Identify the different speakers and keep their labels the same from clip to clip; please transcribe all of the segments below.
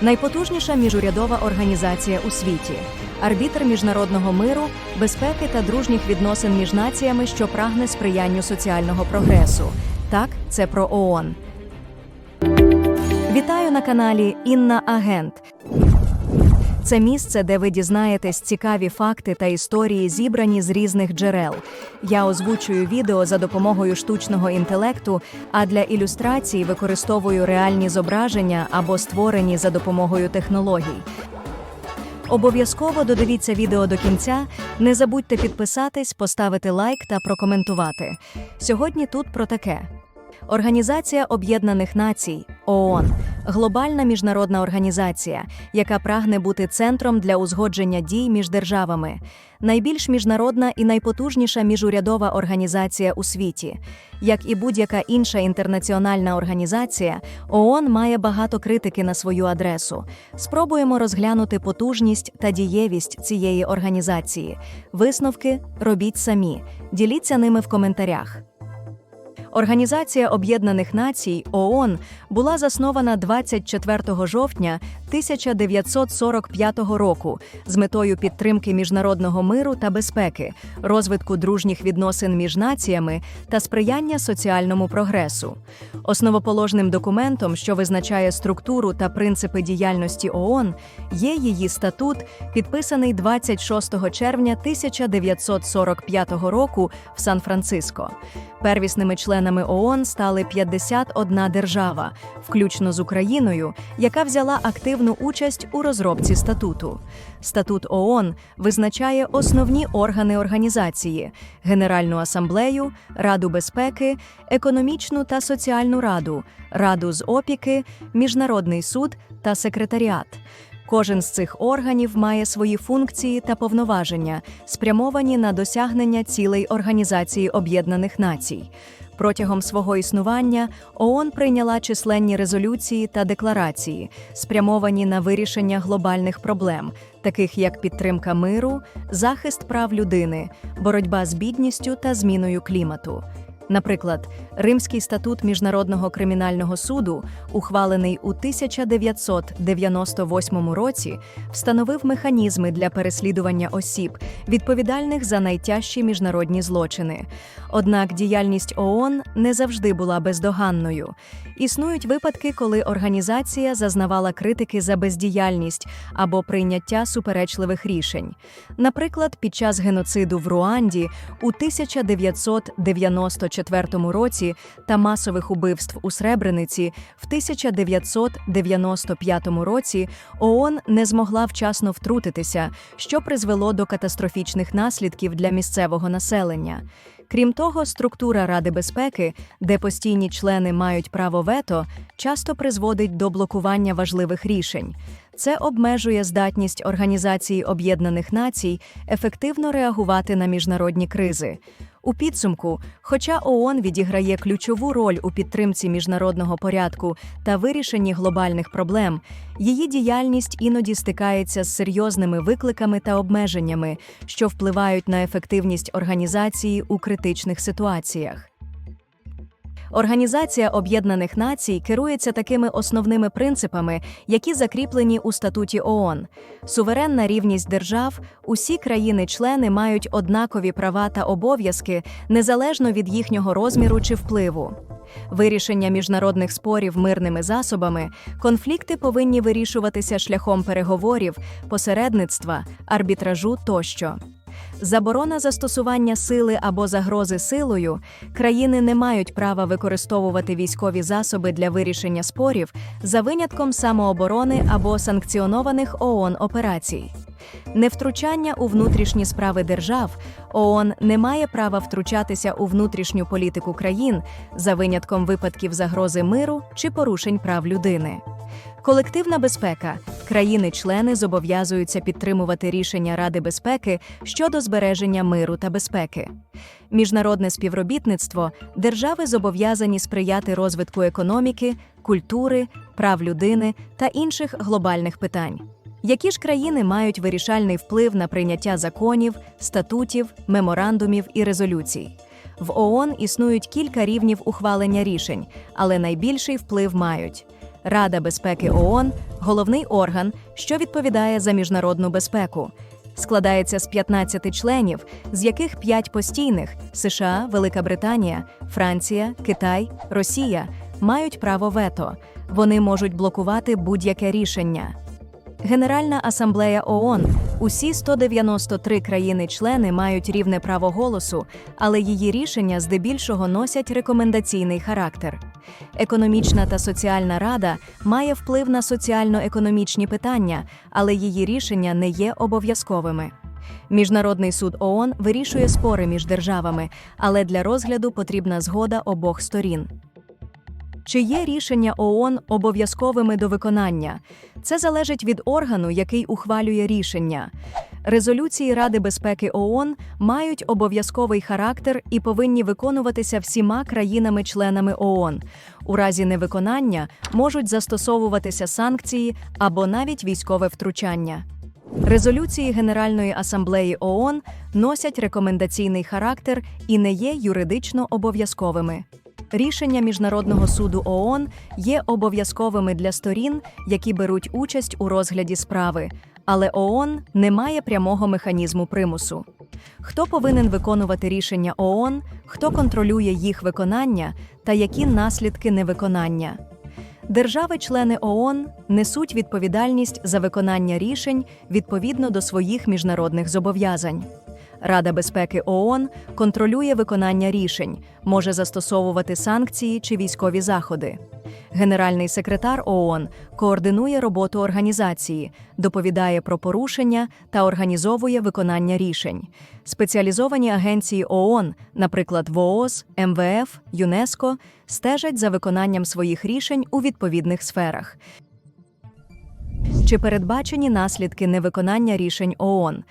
Speaker 1: найпотужніша міжурядова організація у світі, арбітр міжнародного миру, безпеки та дружніх відносин між націями, що прагне сприянню соціального прогресу. Так, це про ООН. Вітаю на каналі Інна Агент. Це місце, де ви дізнаєтесь цікаві факти та історії, зібрані з різних джерел. Я озвучую відео за допомогою штучного інтелекту, а для ілюстрацій використовую реальні зображення або створені за допомогою технологій. Обов'язково додивіться відео до кінця. Не забудьте підписатись, поставити лайк та прокоментувати. Сьогодні тут про таке. Організація Об'єднаних Націй ООН глобальна міжнародна організація, яка прагне бути центром для узгодження дій між державами, найбільш міжнародна і найпотужніша міжурядова організація у світі. Як і будь-яка інша інтернаціональна організація, ООН має багато критики на свою адресу. Спробуємо розглянути потужність та дієвість цієї організації. Висновки робіть самі. Діліться ними в коментарях. Організація Об'єднаних Націй ООН була заснована 24 жовтня 1945 року з метою підтримки міжнародного миру та безпеки, розвитку дружніх відносин між націями та сприяння соціальному прогресу. Основоположним документом, що визначає структуру та принципи діяльності ООН, є її статут, підписаний 26 червня 1945 року в Сан-Франциско. Первісними членами ООН стали 51 держава, включно з Україною, яка взяла активну участь у розробці статуту. Статут ООН визначає основні органи організації: Генеральну асамблею, Раду безпеки, економічну та соціальну раду, Раду з опіки, Міжнародний суд та секретаріат. Кожен з цих органів має свої функції та повноваження, спрямовані на досягнення цілей Організації Об'єднаних Націй. Протягом свого існування ООН прийняла численні резолюції та декларації, спрямовані на вирішення глобальних проблем, таких як підтримка миру, захист прав людини, боротьба з бідністю та зміною клімату. Наприклад, Римський статут Міжнародного кримінального суду, ухвалений у 1998 році, встановив механізми для переслідування осіб, відповідальних за найтяжчі міжнародні злочини. Однак діяльність ООН не завжди була бездоганною. Існують випадки, коли організація зазнавала критики за бездіяльність або прийняття суперечливих рішень. Наприклад, під час геноциду в Руанді у 1994 році та масових убивств у Сребрениці в 1995 році ООН не змогла вчасно втрутитися, що призвело до катастрофічних наслідків для місцевого населення. Крім того, структура Ради безпеки, де постійні члени мають право вето, часто призводить до блокування важливих рішень. Це обмежує здатність Організації Об'єднаних Націй ефективно реагувати на міжнародні кризи. У підсумку, хоча ООН відіграє ключову роль у підтримці міжнародного порядку та вирішенні глобальних проблем, її діяльність іноді стикається з серйозними викликами та обмеженнями, що впливають на ефективність організації у критичних ситуаціях. Організація Об'єднаних Націй керується такими основними принципами, які закріплені у статуті ООН. Суверенна рівність держав, усі країни-члени мають однакові права та обов'язки незалежно від їхнього розміру чи впливу. Вирішення міжнародних спорів мирними засобами, конфлікти повинні вирішуватися шляхом переговорів, посередництва, арбітражу тощо. Заборона застосування сили або загрози силою країни не мають права використовувати військові засоби для вирішення спорів за винятком самооборони або санкціонованих ООН операцій. Невтручання у внутрішні справи держав ООН не має права втручатися у внутрішню політику країн за винятком випадків загрози миру чи порушень прав людини. Колективна безпека. Країни-члени зобов'язуються підтримувати рішення Ради безпеки щодо збереження миру та безпеки. Міжнародне співробітництво держави зобов'язані сприяти розвитку економіки, культури, прав людини та інших глобальних питань. Які ж країни мають вирішальний вплив на прийняття законів, статутів, меморандумів і резолюцій? В ООН існують кілька рівнів ухвалення рішень, але найбільший вплив мають Рада безпеки ООН – головний орган, що відповідає за міжнародну безпеку. Складається з 15 членів, з яких 5 постійних США, Велика Британія, Франція, Китай, Росія мають право вето. Вони можуть блокувати будь-яке рішення. Генеральна асамблея ООН. Усі 193 країни-члени мають рівне право голосу, але її рішення здебільшого носять рекомендаційний характер. Економічна та соціальна рада має вплив на соціально-економічні питання, але її рішення не є обов'язковими. Міжнародний суд ООН вирішує спори між державами, але для розгляду потрібна згода обох сторін. Чи є рішення ООН обов'язковими до виконання? Це залежить від органу, який ухвалює рішення. Резолюції Ради безпеки ООН мають обов'язковий характер і повинні виконуватися всіма країнами-членами ООН. У разі невиконання можуть застосовуватися санкції або навіть військове втручання. Резолюції Генеральної асамблеї ООН носять рекомендаційний характер і не є юридично обов'язковими. Рішення Міжнародного суду ООН є обов'язковими для сторін, які беруть участь у розгляді справи, але ООН не має прямого механізму примусу. Хто повинен виконувати рішення ООН, хто контролює їх виконання та які наслідки невиконання? Держави-члени ООН несуть відповідальність за виконання рішень відповідно до своїх міжнародних зобов'язань. Рада безпеки ООН контролює виконання рішень, може застосовувати санкції чи військові заходи. Генеральний секретар ООН координує роботу організації, доповідає про порушення та організовує виконання рішень. Спеціалізовані агенції ООН, наприклад, ВООЗ, МВФ, ЮНЕСКО, стежать за виконанням своїх рішень у відповідних сферах. Чи передбачені наслідки невиконання рішень ООН?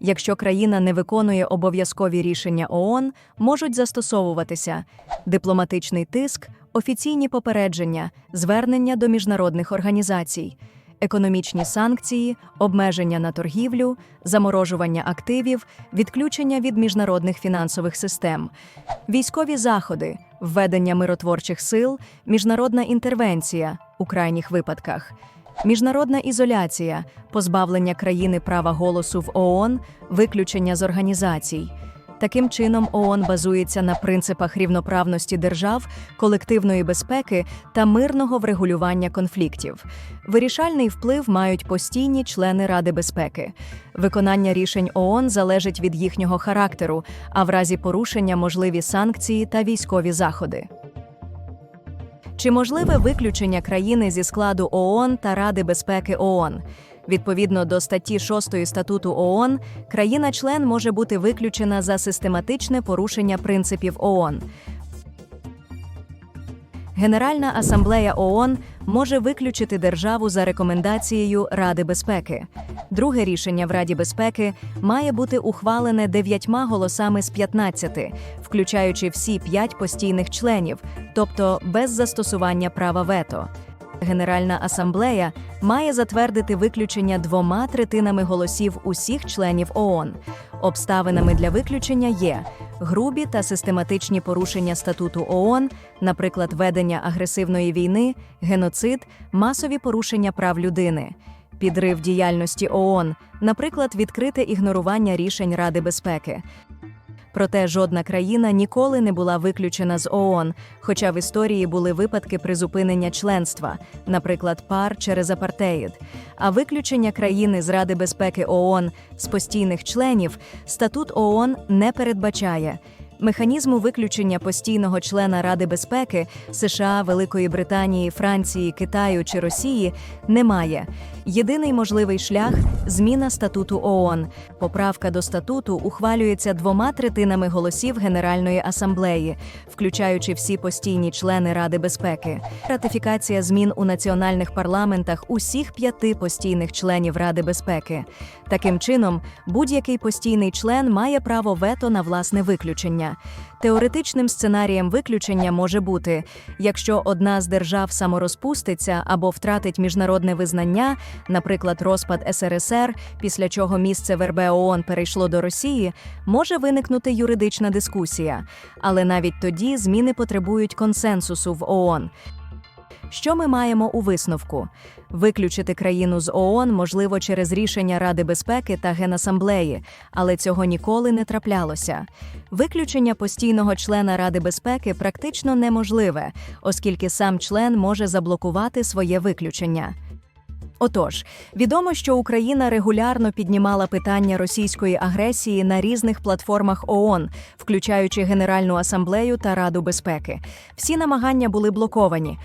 Speaker 1: Якщо країна не виконує обов'язкові рішення ООН, можуть застосовуватися дипломатичний тиск, офіційні попередження, звернення до міжнародних організацій, економічні санкції, обмеження на торгівлю, заморожування активів, відключення від міжнародних фінансових систем, військові заходи, введення миротворчих сил, міжнародна інтервенція у крайніх випадках. Міжнародна ізоляція, позбавлення країни права голосу в ООН, виключення з організацій. Таким чином, ООН базується на принципах рівноправності держав, колективної безпеки та мирного врегулювання конфліктів. Вирішальний вплив мають постійні члени Ради безпеки. Виконання рішень ООН залежить від їхнього характеру, а в разі порушення можливі санкції та військові заходи. Чи можливе виключення країни зі складу ООН та Ради безпеки ООН? Відповідно до статті 6 статуту ООН, країна-член може бути виключена за систематичне порушення принципів ООН. Генеральна асамблея ООН може виключити державу за рекомендацією Ради безпеки. Друге рішення в Раді безпеки має бути ухвалене дев'ятьма голосами з 15, включаючи всі п'ять постійних членів, тобто без застосування права вето. Генеральна асамблея має затвердити виключення двома третинами голосів усіх членів ООН. Обставинами для виключення є грубі та систематичні порушення статуту ООН, наприклад, ведення агресивної війни, геноцид, масові порушення прав людини, підрив діяльності ООН, наприклад, відкрите ігнорування рішень Ради безпеки. Проте жодна країна ніколи не була виключена з ООН, хоча в історії були випадки призупинення членства, наприклад, пар через апартеїд. А виключення країни з Ради безпеки ООН з постійних членів статут ООН не передбачає. Механізму виключення постійного члена Ради безпеки США, Великої Британії, Франції, Китаю чи Росії немає. Єдиний можливий шлях зміна статуту ООН. Поправка до статуту ухвалюється двома третинами голосів Генеральної асамблеї, включаючи всі постійні члени Ради безпеки. Ратифікація змін у національних парламентах усіх п'яти постійних членів Ради безпеки. Таким чином, будь-який постійний член має право вето на власне виключення. Теоретичним сценарієм виключення може бути, якщо одна з держав саморозпуститься або втратить міжнародне визнання, наприклад, розпад СРСР, після чого місце в РБ ООН перейшло до Росії, може виникнути юридична дискусія. Але навіть тоді зміни потребують консенсусу в ООН. Що ми маємо у висновку? Виключити країну з ООН можливо через рішення Ради безпеки та Генасамблеї, але цього ніколи не траплялося. Виключення постійного члена Ради безпеки практично неможливе, оскільки сам член може заблокувати своє виключення. Отож, відомо, що Україна регулярно піднімала питання російської агресії на різних платформах ООН, включаючи Генеральну асамблею та Раду безпеки. Всі намагання були блоковані.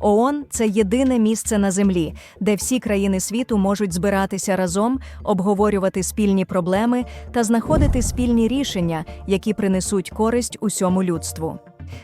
Speaker 1: ООН – це єдине місце на землі, де всі країни світу можуть збиратися разом, обговорювати спільні проблеми та знаходити спільні рішення, які принесуть користь усьому людству.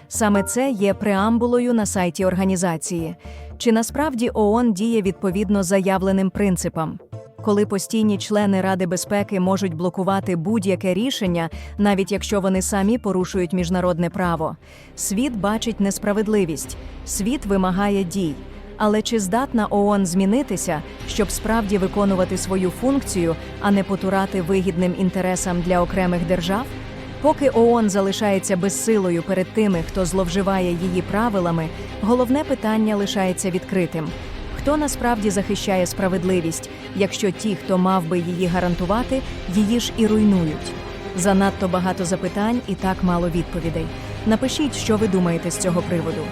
Speaker 1: Саме це є преамбулою на сайті організації. Чи насправді ООН діє відповідно заявленим принципам? Коли постійні члени Ради безпеки можуть блокувати будь-яке рішення, навіть якщо вони самі порушують міжнародне право, світ бачить несправедливість, світ вимагає дій. Але чи здатна ООН змінитися, щоб справді виконувати свою функцію, а не потурати вигідним інтересам для окремих держав? Поки ООН залишається безсилою перед тими, хто зловживає її правилами, головне питання лишається відкритим. Хто насправді захищає справедливість, якщо ті, хто мав би її гарантувати, її ж і руйнують? Занадто багато запитань і так мало відповідей. Напишіть, що ви думаєте з цього приводу.